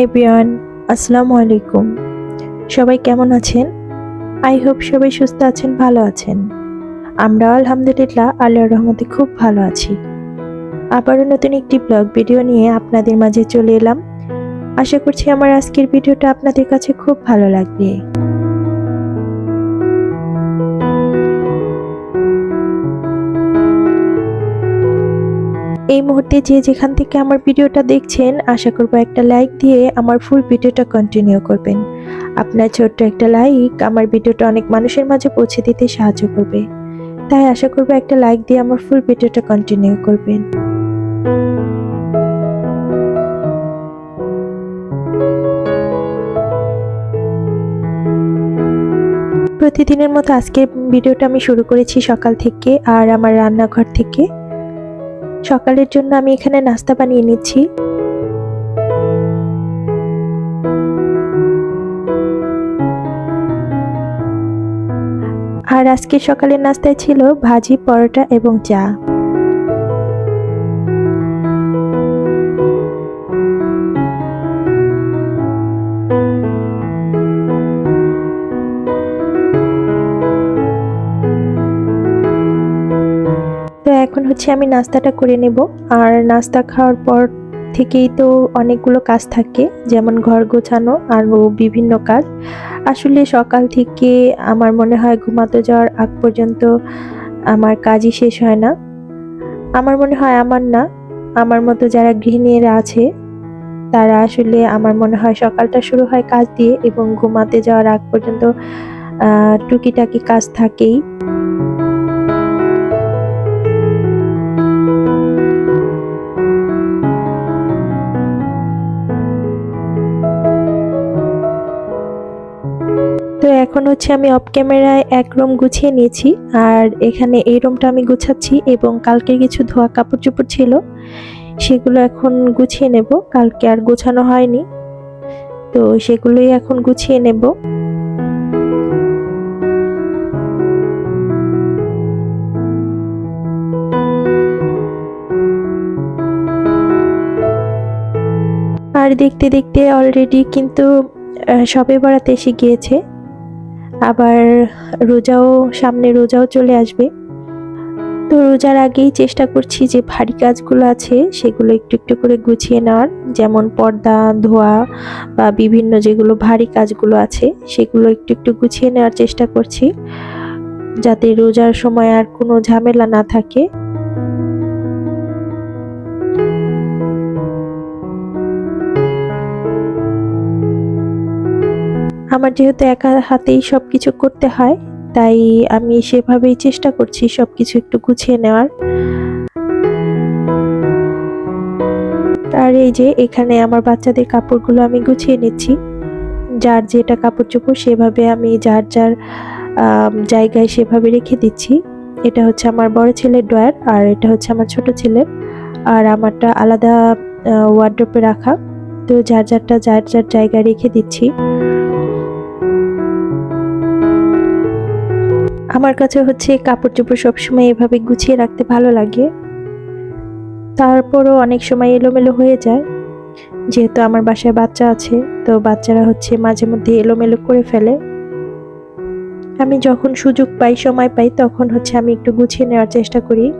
High বিয়ান, আসসালামু আলাইকুম। সবাই কেমন আছেন? আই হোপ সবাই সুস্থ আছেন, ভালো আছেন। আমরা আলহামদুলিল্লাহ আল্লাহর রহমতে খুব ভালো আছি। আবারও নতুন একটি ব্লগ ভিডিও নিয়ে আপনাদের মাঝে চলে এলাম। আশা করছি আমার আজকের ভিডিওটা আপনাদের কাছে খুব ভালো লাগবে। এই মুহূর্তে যে যেখান থেকে আমার ভিডিওটা দেখছেন, আশা করব একটা লাইক দিয়ে আমার ফুল ভিডিওটা কন্টিনিউ করবেন। আপনার ছোট্ট একটা লাইক আমার ভিডিওটা অনেক মানুষের মাঝে পৌঁছে দিতে সাহায্য করবে। তাই আশা করব একটা লাইক দিয়ে আমার ফুল ভিডিওটা কন্টিনিউ করবেন। প্রতিদিনের মতো আজকে ভিডিওটা আমি শুরু করেছি সকাল থেকে আর আমার রান্নাঘর থেকে। সকালের জন্য আমি এখানে নাস্তা বানিয়ে নিচ্ছি। আর আজকে সকালের নাস্তায় ছিল ভাজি, পরোটা এবং চা। এখন হচ্ছে আমি নাস্তাটা করে নেব। আর নাস্তা খাওয়ার পর থেকেই তো অনেকগুলো কাজ থাকে, যেমন ঘর গোছানো আর বিভিন্ন কাজ। আসলে সকাল থেকে আমার মনে হয় ঘুমাতে যাওয়ার আগ পর্যন্ত আমার কাজই শেষ হয় না। আমার মনে হয় আমার না, আমার মতো যারা গৃহিণীরা আছে, তারা আসলে আমার মনে হয় সকালটা শুরু হয় কাজ দিয়ে এবং ঘুমাতে যাওয়ার আগ পর্যন্ত টুকিটাকি কাজ থাকেই। হচ্ছে আমি অফ ক্যামেরায় এক রুম গুছিয়ে নিয়েছি, আর এখানে এই রুমটা আমি গুছাচ্ছি এবং কালকে কিছু ধোয়া কাপড় চোপড় ছিল, সেগুলো এখন গুছিয়ে নেব। কালকে আর গোছানো হয়নি, তো সেগুলোই এখন গুছিয়ে নেব। আর দেখতে দেখতে অলরেডি কিন্তু সবে বেড়াতে এসে গিয়েছে। আবার রোজাও, সামনে রোজাও চলে আসবে। তো রোজার আগেই চেষ্টা করছি যে ভারী কাজগুলো আছে, সেগুলো একটু একটু করে গুছিয়ে নেওয়ার। যেমন পর্দা, ধোয়া বা বিভিন্ন যেগুলো ভারী কাজগুলো আছে, সেগুলো একটু একটু গুছিয়ে নেওয়ার চেষ্টা করছি। যাতে রোজার সময় আর কোনো ঝামেলা না থাকে। আমার যেহেতু একা হাতেই সব কিছু করতে হয়, তাই আমি সেভাবেই চেষ্টা করছি সবকিছু একটু গুছিয়ে নেওয়ার। আর এই যে এখানে আমার বাচ্চাদের কাপড়গুলো আমি গুছিয়ে নিচ্ছি। যার যেটা কাপড় চোপড় সেভাবে আমি যার যার জায়গায় সেভাবে রেখে দিচ্ছি। এটা হচ্ছে আমার বড় ছেলের ড্রয়ার আর এটা হচ্ছে আমার ছোট ছেলের। আর আমারটা আলাদা ওয়ার্ড্রোপে রাখা। তো যার যারটা যার যার জায়গায় রেখে দিচ্ছি। আমার কাছে হচ্ছে কাপড় চোপড় সবসময় এভাবে গুছিয়ে রাখতে ভালো লাগে। তারপরও অনেক সময় এলোমেলো হয়ে যায়। যেহেতু আমার বাসায় বাচ্চা আছে, তো বাচ্চারা হচ্ছে মাঝে মধ্যে এলোমেলো করে ফেলে। আমি যখন সুযোগ পাই, সময় পাই, তখন হচ্ছে আমি একটু গুছিয়ে নেওয়ার চেষ্টা করি।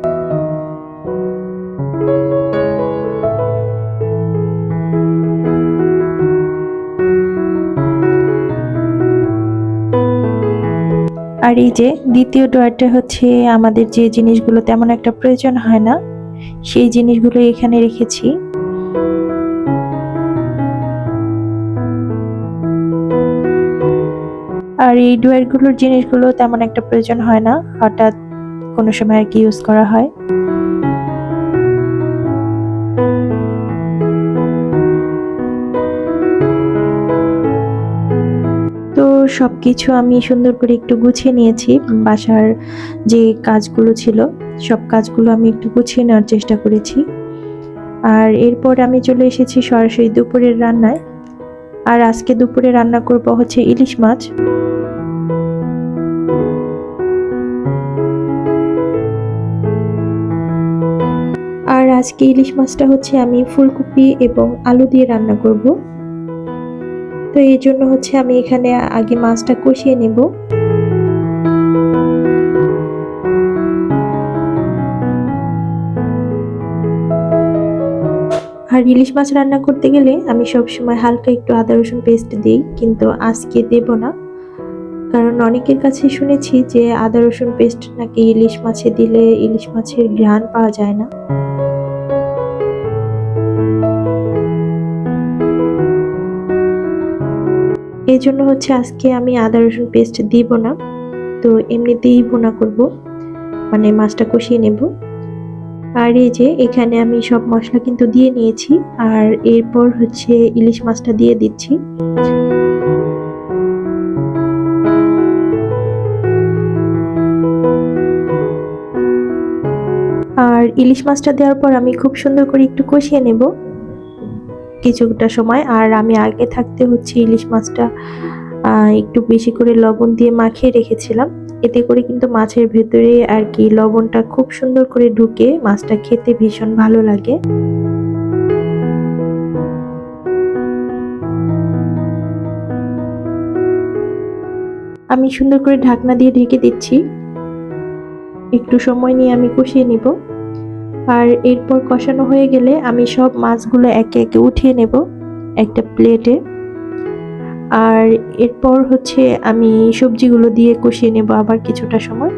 আর এই যে দ্বিতীয় ড্রয়ারটা হচ্ছে আমাদের যে জিনিসগুলো তেমন একটা প্রয়োজন হয় না। সেই জিনিসগুলো এখানে রেখেছি। আর এই ডোয়ারগুলোর জিনিসগুলো তেমন একটা প্রয়োজন হয় না। হঠাৎ কোনো সময় আর কি ইউজ করা হয়। তো সবকিছু আমি সুন্দর করে একটু গুছিয়ে নিয়েছি। বাসার যে কাজগুলো ছিল, সব কাজগুলো আমি একটু গুছিয়ে নেওয়ার চেষ্টা করেছি। আর এরপর আমি চলে এসেছি সরাসরি দুপুরের রান্নায়। আর আজকে দুপুরে রান্না করব হচ্ছে ইলিশ মাছ। আর আজকে ইলিশ মাছটা হচ্ছে আমি ফুলকপি এবং আলু দিয়ে রান্না করব। তো এই জন্য হচ্ছে আমি এখানে আগে মাছটা কষিয়ে নেব। আর ইলিশ মাছ রান্না করতে গেলে আমি সব সময় হালকা একটু আদা, রসুন পেস্ট দিই, কিন্তু আজকে দেব না। কারণ অনেকের কাছে শুনেছি যে আদা, রসুন পেস্ট নাকি ইলিশ মাছে দিলে ইলিশ মাছের ঘ্রাণ পাওয়া যায় না। জন্য হচ্ছে আজকে আমি আদা, রসুন পেস্ট দিব না। তো এমনিতেই বোনা করব মানে মাছটা কষিয়ে নেব। আর এই যে এখানে আমি সব মশলা কিন্তু দিয়ে নিয়েছি, আর এরপর হচ্ছে ইলিশ মাছটা দিয়ে দিচ্ছি। আর ইলিশ মাছটা দেওয়ার পর আমি খুব সুন্দর করে একটু কষিয়ে নেব। কিছুটা সময়, আর আমি আগে থাকতে হচ্ছে ইলিশ মাছটা একটু বেশি করে লবণ দিয়ে মাখিয়ে রেখেছিলাম। এতে করে কিন্তু মাছের ভেতরে আর কি লবণটা খুব সুন্দর করে ঢুকে মাছটা খেতে ভীষণ ভালো লাগে। আমি সুন্দর করে ঢাকনা দিয়ে ঢেকে দিচ্ছি। একটু সময় নিয়ে আমি কষিয়ে নিব। আর এরপর কষানো হয়ে গেলে আমি সব মাছগুলো একে একে উঠিয়ে নেব একটা প্লেটে। আর এরপর হচ্ছে আমি সবজিগুলো দিয়ে কষিয়ে নেব আবার কিছুটা সময়।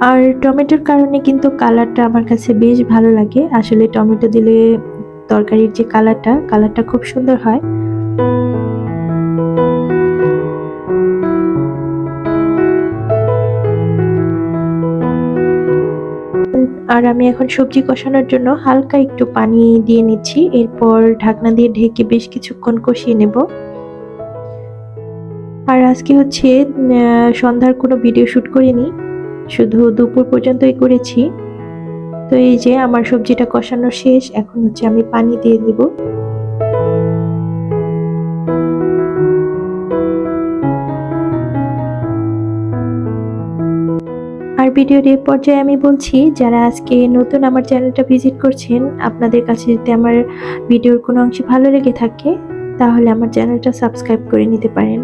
আর টমেটোর কারণে কিন্তু কালারটা আমার কাছে বেশ ভালো লাগে। আসলে টমেটো দিলে তরকারির যে কালারটা কালারটা খুব সুন্দর হয়। আর আমি এখন সবজি কষানোর জন্য হালকা একটু পানি দিয়ে নিচ্ছি। এরপর ঢাকনা দিয়ে ঢেকে বেশ কিছুক্ষণ কষিয়ে নেব। আর আজকে হচ্ছে সন্ধ্যার কোনো ভিডিও শ্যুট করিনি। শুধু দুপুর পর্যন্তই করেছি। তো এই যে আমার সবজিটা কষানো শেষ, এখন হচ্ছে আমি পানি দিয়ে দিব আর ভিডিওর এই পর্যায়ে আমি বলছি, যারা আজকে নতুন আমার চ্যানেলটা ভিজিট করছেন, আপনাদের কাছে যদি আমার ভিডিওর কোনো অংশ ভালো লেগে থাকে, তাহলে আমার চ্যানেলটা সাবস্ক্রাইব করে নিতে পারেন।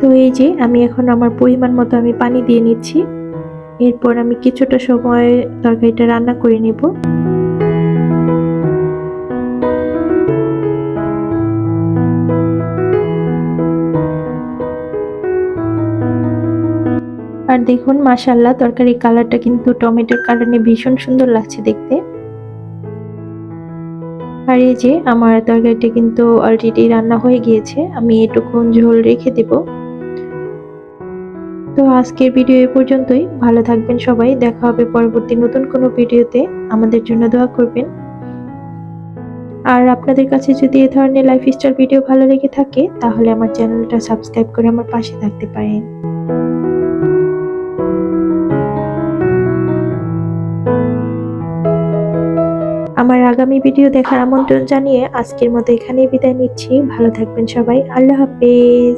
তো এই যে, আমি এখন আমার পরিমাণ মতো আমি পানি দিয়ে নিচ্ছি। এরপর আমি কিছুটা সময় তরকারিটা রান্না করে নেব। দেখুন মাশাল্লাহ তরকারির কালারটা কিন্তু টমেটোর কারণে ভীষণ সুন্দর লাগছে দেখতে। আর এই যে আমার তরকারিটা কিন্তু অলরেডি রান্না হয়ে গিয়েছে, আমি এটুকুন ঝোল রেখে দেব। তো আজকের ভিডিও এ পর্যন্তই, ভালো থাকবেন সবাই, দেখা হবে পরবর্তী নতুন কোনো ভিডিওতে, আমাদের জন্য দোয়া করবেন। আর আপনাদের কাছে যদি এ ধরনের লাইফস্টাইল ভিডিও ভালো লেগে থাকে, তাহলে আমার চ্যানেলটা সাবস্ক্রাইব করে আমার পাশে থাকতে পারেন। ভিডিও দেখার আমন্ত্রণ জানিয়ে আজকের মতো এখানেই বিদায় নিচ্ছি। ভালো থাকবেন সবাই। আল্লাহ হাফেজ।